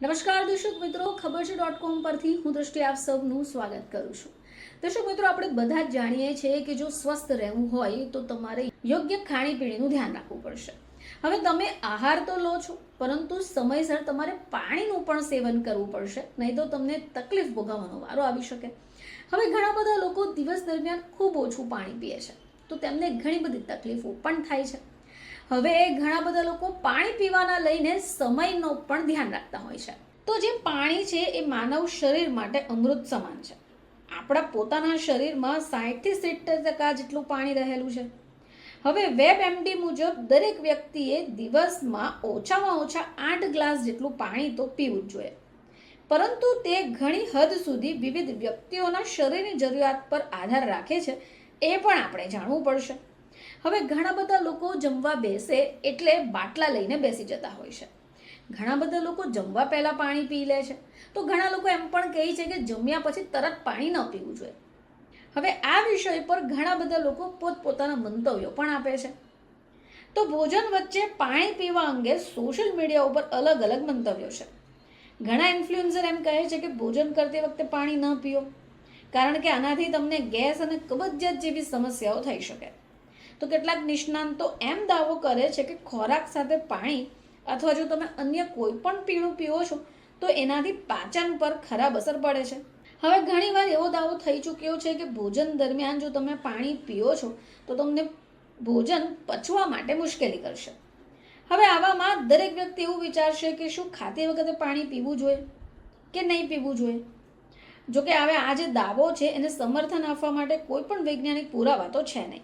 નમસ્કાર, દર્શક મિત્રો, ખબર છે ડોટ કોમ પરથી હું દ્રષ્ટિ આપ સૌનું સ્વાગત કરું છું. દર્શક મિત્રો, આપણે બધા જ જાણીએ છીએ કે જો સ્વસ્થ રહેવું હોય તો તમારે યોગ્ય ખાણીપીણીનું ધ્યાન રાખવું પડશે. હવે તમે આહાર તો લો છો, પરંતુ સમયસર તમારે પાણીનું પણ સેવન કરવું પડશે, નહીં તો તમને તકલીફ ભોગવવાનો વારો આવી શકે. હવે ઘણા બધા લોકો દિવસ દરમિયાન ખૂબ ઓછું પાણી પીએ છે, તો તેમને ઘણી બધી તકલીફો પણ થાય છે. હવે ઘણા બધા લોકો પાણી પીવાના લઈને સમયનો પણ ધ્યાન રાખતા હોય છે. તો જે પાણી છે એ માનવ શરીર માટે અમૃત સમાન છે. આપણા પોતાના શરીરમાં સાઠથી સિત્તેર ટકા જેટલું પાણી રહેલું છે. હવે વેબ એમડી મુજબ દરેક વ્યક્તિએ દિવસમાં ઓછામાં ઓછા આઠ ગ્લાસ જેટલું પાણી તો પીવું જ જોઈએ. પરંતુ તે ઘણી હદ સુધી વિવિધ વ્યક્તિઓના શરીરની જરૂરિયાત પર આધાર રાખે છે એ પણ આપણે જાણવું પડશે. હવે ઘણા બધા લોકો જમવા બેસે એટલે બાટલા લઈને બેસી જતા હોય છે. ઘણા બધા લોકો જમવા પહેલાં પાણી પી લે છે. તો ઘણા લોકો એમ પણ કહે છે કે જમ્યા પછી તરત પાણી ન પીવું જોઈએ. હવે આ વિષય પર ઘણા બધા લોકો પોતપોતાના મંતવ્યો પણ આપે છે. તો ભોજન વચ્ચે પાણી પીવા અંગે સોશિયલ મીડિયા ઉપર અલગ અલગ મંતવ્યો છે. ઘણા ઇન્ફ્લુએન્સર એમ કહે છે કે ભોજન કરતી વખતે પાણી ન પીઓ. કારણ કે આનાથી તમને ગેસ અને કબજિયાત જેવી સમસ્યાઓ થઈ શકે. તો કેટલાક નિષ્ણાંતો એમ દાવો કરે છે કે ખોરાક સાથે પાણી અથવા જો તમે અન્ય કોઈ પણ પીણું પીવો છો, તો એનાથી પાચન પર ખરાબ અસર પડે છે. હવે ઘણીવાર એવો દાવો થઈ ચૂક્યો છે કે ભોજન દરમિયાન જો તમે પાણી પીઓ છો, તો તમને ભોજન પચવા માટે મુશ્કેલી કરશે. હવે આવામાં દરેક વ્યક્તિ એવું વિચારશે કે શું ખાતી વખતે પાણી પીવું જોઈએ કે નહીં પીવું જોઈએ? જોકે હવે આ જે દાવો છે, એને સમર્થન આપવા માટે કોઈ પણ વૈજ્ઞાનિક પુરાવા તો છે નહીં.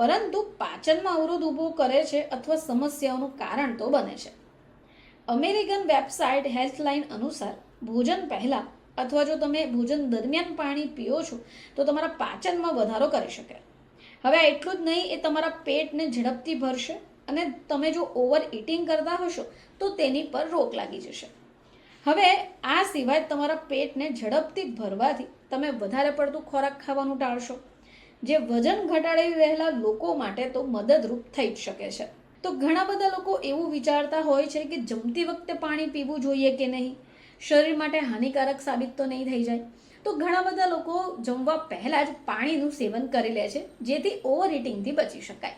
પરંતુ પાચનમાં અવરોધ ઊભો કરે છે અથવા સમસ્યાઓનું કારણ તો બને છે. અમેરિકન વેબસાઇટ હેલ્થલાઇન અનુસાર ભોજન પહેલાં અથવા જો તમે ભોજન દરમિયાન પાણી પીઓ છો, તો તમારા પાચનમાં વધારો કરી શકે. હવે એટલું જ નહીં, એ તમારા પેટને ઝડપથી ભરશે અને તમે જો ઓવર ઇટિંગ કરતા હશો, તો તેની પર રોક લાગી જશે. હવે આ સિવાય તમારા પેટને ઝડપથી ભરવાથી તમે વધારે પડતું ખોરાક ખાવાનું ટાળશો. જે વજન ઘટાડી રહેલા લોકો માટે તો મદદરૂપ થઈ જ શકે છે. તો ઘણા બધા લોકો એવું વિચારતા હોય છે કે જમતી વખતે પાણી પીવું જોઈએ કે નહીં? શરીર માટે હાનિકારક સાબિત તો નહીં થઈ જાય. તો ઘણા બધા લોકો જમવા પહેલાં જ પાણીનું સેવન કરી લે છે, જેથી ઓવર ઇટિંગથી બચી શકાય.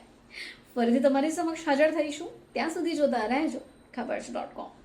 ફરીથી તમારી સમક્ષ હાજર થઈશું. ત્યાં સુધી જોતા રહેજો. ખબર છે ડોટ કોમ